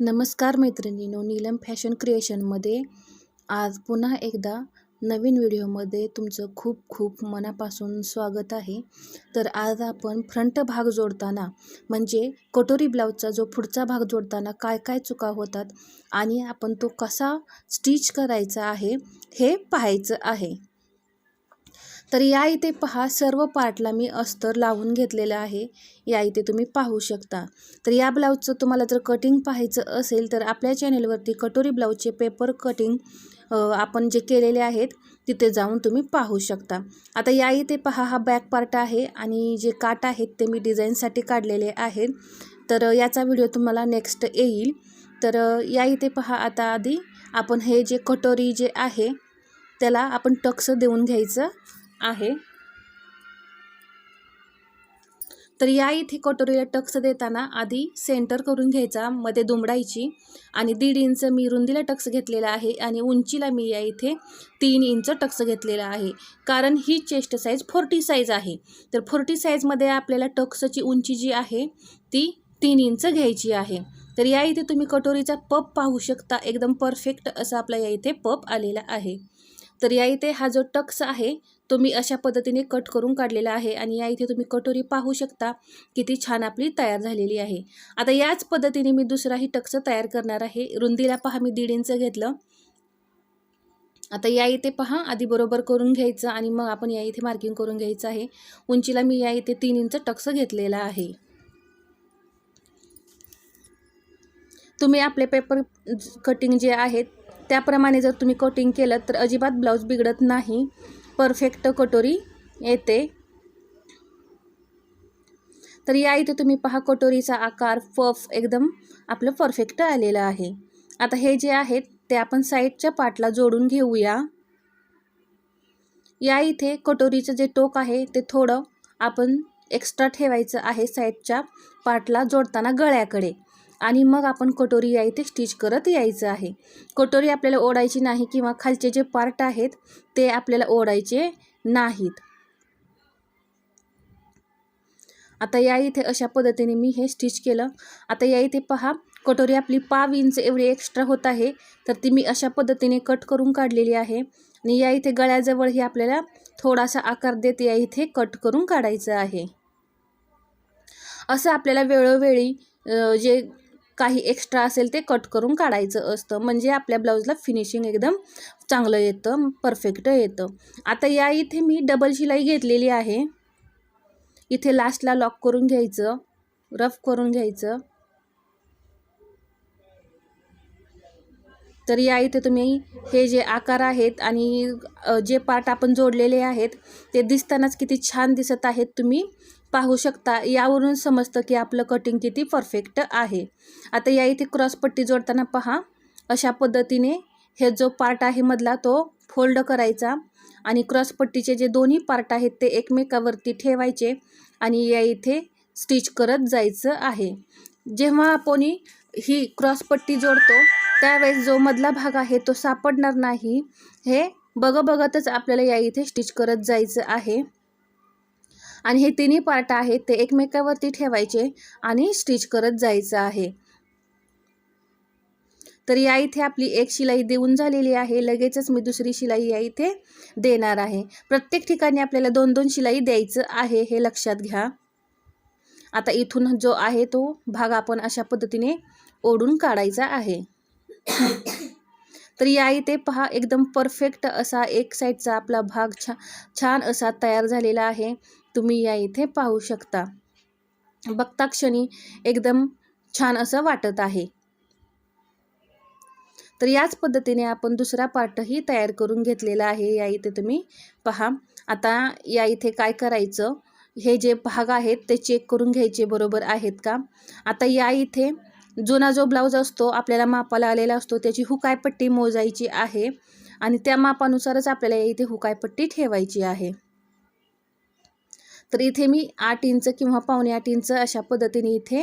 नमस्कार मैत्रिणींनो नीलम फॅशन क्रिएशनमध्ये आज पुन्हा एकदा नवीन व्हिडिओमध्ये तुमचं खूप खूप मनापासून स्वागत आहे. तर आज आपण फ्रंट भाग जोडताना म्हणजे कटोरी ब्लाऊजचा जो पुढचा भाग जोडताना काय काय चुका होतात आणि आपण तो कसा स्टिच करायचा आहे हे पाहायचं आहे. तर या इथे पहा सर्व पार्टला मी अस्तर लावून घेतलेलं आहे. या इथे तुम्ही पाहू शकता. तर या ब्लाऊजचं तुम्हाला जर कटिंग पाहायचं असेल तर आपल्या चॅनेलवरती कटोरी ब्लाऊजचे पेपर कटिंग आपण जे केलेले आहेत तिथे जाऊन तुम्ही पाहू शकता. आता या इथे पहा हा बॅक पार्ट आहे आणि जे काट आहेत ते मी डिझाईनसाठी काढलेले आहेत. तर याचा व्हिडिओ तुम्हाला नेक्स्ट येईल. तर या इथे पहा आता आधी आपण हे जे कटोरी जे आहे त्याला आपण टक्स देऊन घ्यायचं. आहे. तर या इथे कटोरीला टक्स देताना आधी सेंटर करून घ्यायचा मध्ये दुमडायची आणि दीड इंच मी रुंदीला टक्स घेतलेला आहे आणि उंचीला मी या इथे तीन इंच टक्स घेतलेला आहे. कारण ही चेस्ट साईज फोर्टी साईज आहे. तर फोर्टी साईजमध्ये आपल्याला टक्सची उंची जी आहे ती तीन इंच घ्यायची आहे. तर या इथे तुम्ही कटोरीचा पप पाहू शकता. एकदम परफेक्ट असा आपला या इथे पप आलेला आहे. तर या इथे हा जो टक्स आहे तो मी अशा पद्धतीने कट करून काढलेला आहे आणि या इथे तुम्ही कटोरी पाहू शकता किती छान आपली तयार झालेली आहे. आता याच पद्धतीने मी दुसराही टक्स तयार करणार आहे. रुंदीला पहा मी दीड इंच घेतलं. आता या इथे पहा आधी बरोबर करून घ्यायचं आणि मग आपण या इथे मार्किंग करून घ्यायचं आहे. उंचीला मी या इथे तीन इंच टक्स घेतलेला आहे. तुम्ही आपले पेपर कटिंग जे आहेत त्याप्रमाणे जर तुम्ही कटिंग केलं तर अजिबात ब्लाऊज बिघडत नाही. परफेक्ट कटोरी येते. तर या इथे तुम्ही पहा कटोरीचा आकार पफ एकदम आपलं परफेक्ट आलेलं आहे. आता हे जे आहेत ते आपण साईडच्या पाटला जोडून घेऊया. या इथे कटोरीचं जे टोक आहे ते थोडं आपण एक्स्ट्रा ठेवायचं आहे साईडच्या पाटला जोडताना गळ्याकडे. आणि मग आपण कटोरी या इथे स्टिच करत यायचं आहे. कटोरी आपल्याला ओढायची नाही किंवा खालचे जे पार्ट आहेत ते आपल्याला ओढायचे नाहीत. आता या इथे अशा पद्धतीने मी हे स्टिच केलं. आता या इथे पहा कटोरी आपली पाव इंच एवढी एक्स्ट्रा होत आहे. तर ती मी अशा पद्धतीने कट करून काढलेली आहे. आणि या इथे गळ्याजवळ ही आपल्याला थोडासा आकार देत या इथे कट करून काढायचं आहे. असं आपल्याला वेळोवेळी जे काही एक्स्ट्रा असेल ते कट करून काढायचं असतं. म्हणजे आपल्या ब्लाऊजला फिनिशिंग एकदम चांगलं येतं परफेक्ट येतं. आता या इथे मी डबल शिलाई घेतलेली आहे. इथे लास्टला लॉक करून घ्यायचं रफ करून घ्यायचं. तर या इथे तुम्ही हे जे आकार आहेत आणि जे पार्ट आपण जोडलेले आहेत ते दिसतानाच किती छान दिसत आहेत तुम्ही. पाहू शकता. यावरून समजतं की आपलं कटिंग किती परफेक्ट आहे. आता या इथे क्रॉसपट्टी जोडताना पहा. अशा पद्धतीने हे जो पार्ट आहे मधला तो फोल्ड करायचा आणि क्रॉसपट्टीचे जे दोन्ही पार्ट आहेत ते एकमेकावरती ठेवायचे आणि या इथे स्टिच करत जायचं आहे. जेव्हा आपण ही क्रॉसपट्टी जोडतो त्यावेळेस जो मधला भाग आहे तो सापडणार नाही. हे बघ बघतच आपल्याला या इथे स्टिच करत जायचं आहे. आणि हे तिन्ही पार्ट आहेत ते एकमेकावरती ठेवायचे आणि स्टिच करत जायचं आहे. तर या इथे आपली एक शिलाई देऊन झालेली आहे लगेचच मी दुसरी शिलाई या इथे देणार आहे. प्रत्येक ठिकाणी आपल्याला दोन दोन शिलाई द्यायचं आहे हे लक्षात घ्या. आता इथून जो आहे तो भाग आपण अशा पद्धतीने ओढून काढायचा आहे. तर या इथे पहा एकदम परफेक्ट असा एक साईडचा आपला भाग छा छान असा तयार झालेला आहे. तुम्ही या इथे पाहू शकता. बघता क्षणी एकदम छान असं वाटत आहे. तर याच पद्धतीने आपण दुसरा पार्टही तयार करून घेतलेला आहे. या इथे तुम्ही पहा. आता या इथे काय करायचं? हे जे भाग आहेत ते चेक करून घ्यायचे बरोबर आहेत का? आता या इथे जुना जो ब्लाऊज असतो आपल्याला मापाला आलेला असतो त्याची हुकायपट्टी मोजायची आहे. आणि त्या मापानुसारच आपल्याला या इथे हुकायपट्टी ठेवायची आहे. तर इथे मी आठ इंच किंवा पावणे आठ इंच अशा पद्धतीने इथे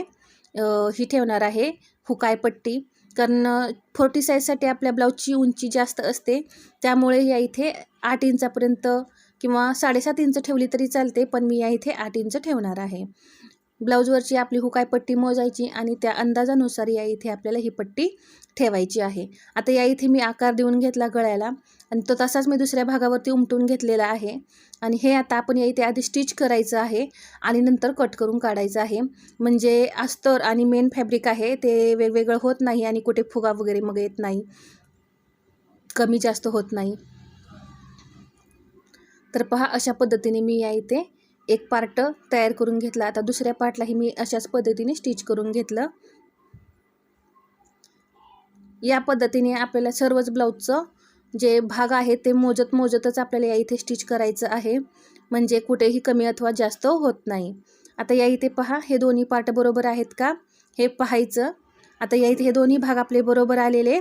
ही ठेवणार आहे हुकायपट्टी कारण फोर्टी साईजसाठी आपल्या ब्लाऊजची उंची जास्त असते. त्यामुळे या इथे आठ इंचापर्यंत किंवा साडेसात इंच ठेवली तरी चालते पण मी या इथे आठ इंच ठेवणार आहे. ब्लाऊजवरची आपली हुकाय पट्टी मोजायची आणि त्या अंदाजानुसार या इथे आपल्याला ही पट्टी ठेवायची आहे. आता या इथे मी आकार देऊन घेतला गळ्याला आणि तो तसाच मी दुसऱ्या भागावरती उमटून घेतलेला आहे. आणि हे आता आपण या इथे आधी स्टिच करायचं आहे आणि नंतर कट करून काढायचं आहे. म्हणजे अस्तर आणि मेन फॅब्रिक आहे ते वेगवेगळं होत नाही आणि कुठे फुगा वगैरे मग येत नाही. कमी जास्त होत नाही. तर पहा अशा पद्धतीने मी या इथे एक पार्ट तयार करून घेतला. आता दुसऱ्या पार्टलाही मी अशाच पद्धतीने स्टिच करून घेतलं. या पद्धतीने आपल्याला सर्वच ब्लाऊजचं जे भाग आहे ते मोजत मोजतच आपल्याला या इथे स्टिच करायचं आहे. म्हणजे कुठेही कमी अथवा जास्त होत नाही. आता या इथे पहा हे दोन्ही पार्ट बरोबर आहेत का? हे पाहायचं. आता या इथे हे दोन्ही भाग आपले बरोबर आलेले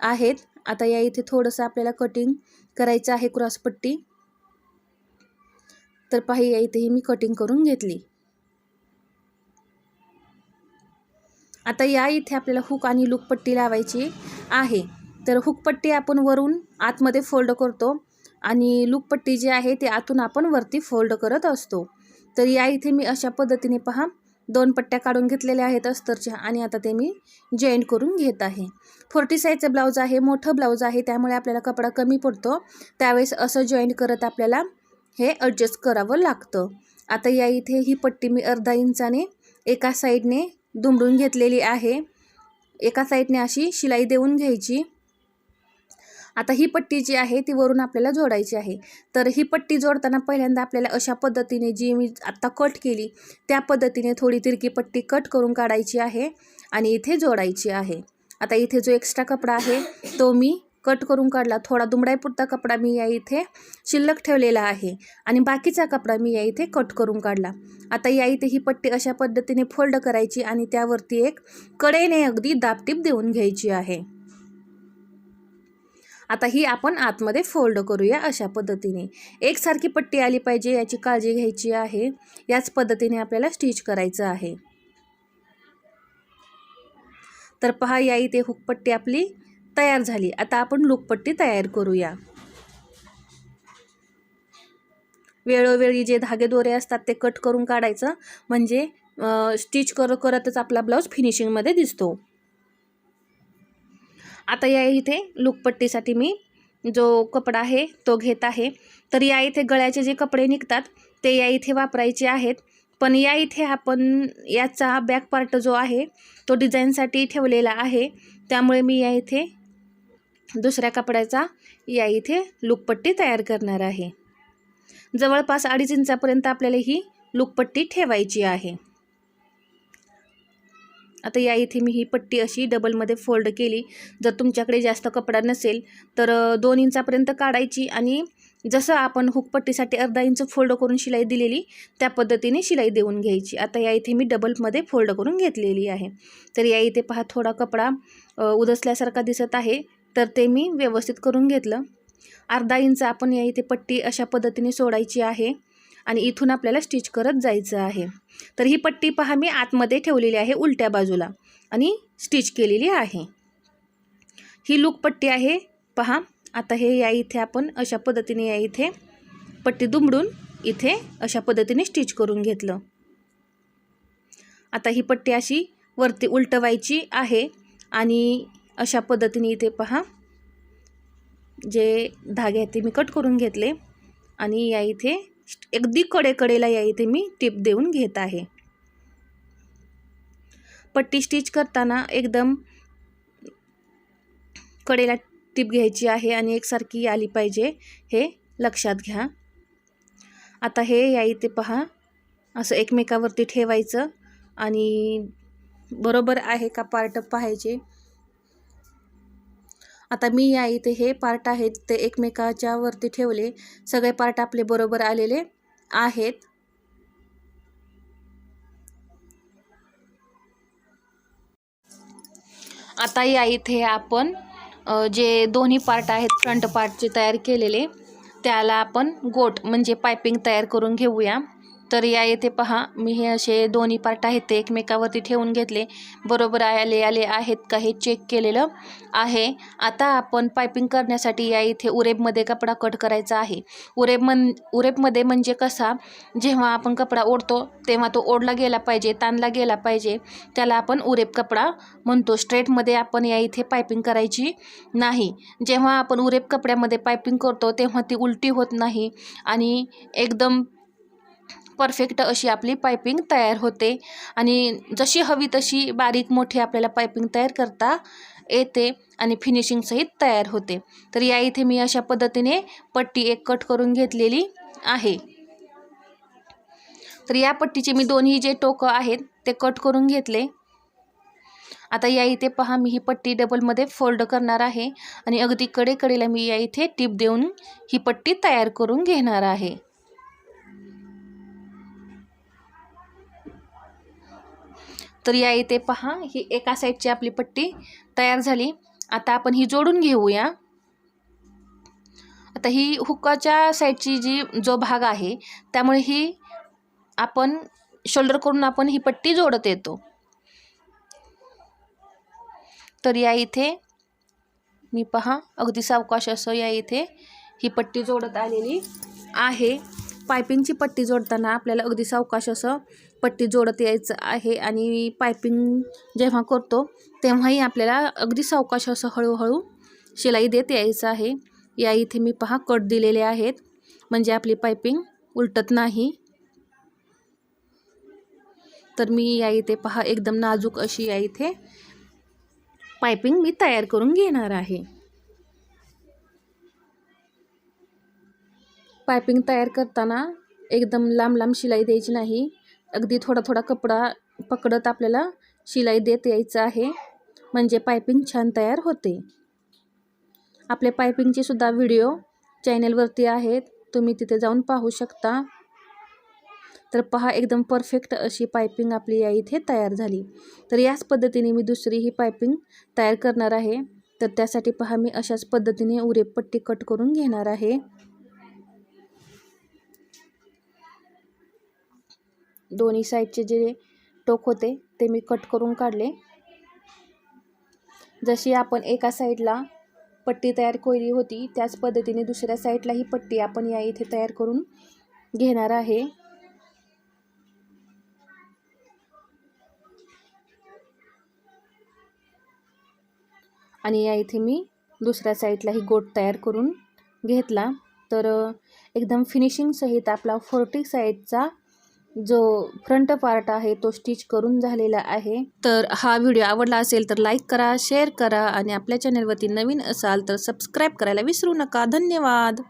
आहेत. आता या इथे थोडंसं आपल्याला कटिंग करायचं आहे क्रॉसपट्टी तर पाही या इथेही मी कटिंग करून घेतली. आता या इथे आपल्याला हुक आणि लूक पट्टी लावायची आहे. तर हुकपट्टी आपण वरून आतमध्ये फोल्ड करतो आणि लूकपट्टी जी आहे ते आतून आपण वरती फोल्ड करत असतो. तर या इथे मी अशा पद्धतीने पहा दोन पट्ट्या काढून घेतलेल्या आहेत अस्तरच्या आणि आता ते मी जॉईंट करून घेत आहे. फोर्टी साईजचं ब्लाऊज आहे मोठं ब्लाऊज आहे त्यामुळे आपल्याला कपडा कमी पडतो. त्यावेळेस असं जॉईंट करत आपल्याला हे ॲडजस्ट करावं लागतं. आता या इथे ही पट्टी मी अर्धा इंचाने एका साईडने दुमडून घेतलेली आहे. एका साईडने अशी शिलाई देऊन घ्यायची. आता ही पट्टी जी आहे ती वरून आपल्याला जोडायची आहे. तर ही पट्टी जोडताना पहिल्यांदा आपल्याला अशा पद्धतीने जी मी आत्ता कट केली त्या पद्धतीने थोडी तिरकी पट्टी कट करून काढायची आहे आणि इथे जोडायची आहे. आता इथे जो एक्स्ट्रा कपडा आहे तो मी कट करून काढला. थोडा दुमडाईपुरता कपडा मी या इथे शिल्लक ठेवलेला आहे. आणि बाकीचा कपडा मी या इथे कट करून काढला. आता या इथे ही पट्टी अशा पद्धतीने फोल्ड करायची आणि त्यावरती एक कडेने अगदी दापटीप देऊन घ्यायची आहे. आता ही आपण आतमध्ये फोल्ड करूया अशा पद्धतीने. एकसारखी पट्टी आली पाहिजे याची काळजी घ्यायची आहे. याच पद्धतीने आपल्याला स्टिच करायचं आहे. तर पहा या इथे हुकपट्टी आपली तयार झाली. आता आपण लुकपट्टी तयार करूया. वेळोवेळी जे धागे दोरे असतात ते कट करून काढायचं. म्हणजे स्टिच कर करतच आपला ब्लाऊज फिनिशिंगमध्ये दिसतो. आता या इथे लुकपट्टीसाठी मी जो कपडा आहे तो घेत आहे. तर या इथे गळ्याचे जे कपडे निघतात ते या इथे वापरायचे आहेत. पण या इथे आपण याचा बॅक पार्ट जो आहे तो डिझाईनसाठी ठेवलेला आहे. त्यामुळे मी या इथे दुसऱ्या कपड्याचा या इथे लुकपट्टी तयार करणार आहे. जवळपास अडीच इंचापर्यंत आपल्याला ही लुकपट्टी ठेवायची आहे. आता या इथे मी ही पट्टी अशी डबलमध्ये फोल्ड केली. जर तुमच्याकडे जास्त कपडा नसेल तर दोन इंचापर्यंत काढायची आणि जसं आपण हुकपट्टीसाठी अर्धा इंच फोल्ड करून शिलाई दिलेली त्या पद्धतीने शिलाई देऊन घ्यायची. आता या इथे मी डबलमध्ये फोल्ड करून घेतलेली आहे. तर या इथे पहा थोडा कपडा उदसल्यासारखा दिसत आहे. तर ते मी व्यवस्थित करून घेतलं. अर्धा इंच आपण या इथे पट्टी अशा पद्धतीने सोडायची आहे आणि इथून आपल्याला स्टिच करत जायचं आहे. तर ही पट्टी पहा मी आतमध्ये ठेवलेली आहे उलट्या बाजूला आणि स्टिच केलेली आहे. ही लूक पट्टी आहे. पहा आता हे या इथे आपण अशा पद्धतीने या इथे पट्टी दुमडून इथे अशा पद्धतीने स्टिच करून घेतलं. आता ही पट्टी अशी वरती उलटवायची आहे आणि अशा पद्धतीने इथे पहा. जे धागे आहेत ते मी कट करून घेतले आणि या इथे अगदी कडेकडेला या इथे मी टिप देऊन घेत आहे. पट्टी स्टिच करताना एकदम कडेला टिप घ्यायची आहे आणि एकसारखी आली पाहिजे हे लक्षात घ्या. आता हे या इथे पहा. असं एकमेकावरती ठेवायचं आणि बरोबर आहे का पार्ट पाहायचे? आता मी या इथे हे पार्ट आहेत ते एकमेकाच्या वरती ठेवले. सगळे पार्ट आपले बरोबर आलेले आहेत. आता या इथे आपण जे दोन्ही पार्ट आहेत फ्रंट पार्टचे तयार केलेले त्याला आपण गोट म्हणजे पायपिंग तयार करून घेऊया. तर या इथे पहा मी हे असे दोन्ही पार्ट आहेत ते एकमेकावरती ठेवून घेतले. बरोबर आले आले आहेत का हे चेक केलेलं आहे. आता आपण पायपिंग करण्यासाठी या इथे उरेबमध्ये कपडा कट करायचा आहे. उरेब मन उरेबमध्ये म्हणजे कसा जेव्हा आपण कपडा ओढतो तेव्हा तो ओढला गेला पाहिजे ताणला गेला पाहिजे. त्याला आपण उरेब कपडा म्हणतो. स्ट्रेटमध्ये आपण या इथे पायपिंग करायची नाही. जेव्हा आपण उरेब कपड्यामध्ये पायपिंग करतो तेव्हा ती उलटी होत नाही. आणि एकदम परफेक्ट अशी आपली पायपिंग तयार होते. आणि जशी हवी तशी बारीक मोठी आपल्याला पायपिंग तयार करता येते आणि फिनिशिंगसहित तयार होते. तर या इथे मी अशा पद्धतीने पट्टी एक कट करून घेतलेली आहे. तर या पट्टीचे मी दोन्ही जे टोकं आहेत ते कट करून घेतले. आता या इथे पहा मी ही पट्टी डबलमध्ये फोल्ड करणार आहे आणि अगदी कडेकडेला मी या इथे टीप देऊन ही पट्टी तयार करून घेणार आहे. तर या इथे पहा ही एका साईडची आपली पट्टी तयार झाली. आता आपण ही जोडून घेऊया. आता ही हुक्काच्या साईडची जी जो भाग आहे त्यामुळे ही आपण शोल्डर करून आपण ही पट्टी जोडत येतो. तर या इथे मी पहा अगदी सावकाश असं या इथे ही पट्टी जोडत आलेली आहे. पायपिंगची पट्टी जोडताना आपल्याला अगदी सावकाश असं पट्टी जोडत यायचं आहे आणि पायपिंग जेव्हा करतो तेव्हाही आपल्याला अगदी सावकाश असं हळूहळू शिलाई देत यायचं आहे. या इथे मी पहा कट दिलेले आहेत. म्हणजे आपली पायपिंग उलटत नाही. तर मी या इथे पहा एकदम नाजूक अशी या इथे पायपिंग मी तयार करून घेणार आहे. पायपिंग तयार करताना एकदम लांब लांब शिलाई द्यायची नाही. अगदी थोडा थोडा कपडा पकडत आपल्याला शिलाई देत यायचं आहे. म्हणजे पायपिंग छान तयार होते. आपले पायपिंगचे सुद्धा व्हिडिओ चॅनलवरती आहेत. तुम्ही तिथे जाऊन पाहू शकता. तर पहा एकदम परफेक्ट अशी पायपिंग आपली या इथे तयार झाली. तर याच पद्धतीने मी दुसरी ही पायपिंग तयार करणार आहे. तर त्यासाठी पहा मी अशाच पद्धतीने उरेपट्टी कट करून घेणार आहे. दोन्ही साईडचे जे टोक होते ते मी कट करून काढले. जशी आपण एका साईडला पट्टी तयार केली होती त्याच पद्धतीने दुसऱ्या साईडला ही पट्टी आपण या इथे तयार करून घेणार आहे. आणि या इथे मी दुसऱ्या साईडलाही गोट तयार करून घेतला. तर एकदम फिनिशिंगसहित आपला फोर्टी साईडचा जो फ्रंट पार्ट आहे तो स्टिच करून झालेला आहे. तर हा व्हिडिओ आवडला असेल तर लाईक करा शेअर करा आणि आपल्या चॅनलवरती नवीन असाल तर सबस्क्राईब करायला विसरू नका. धन्यवाद!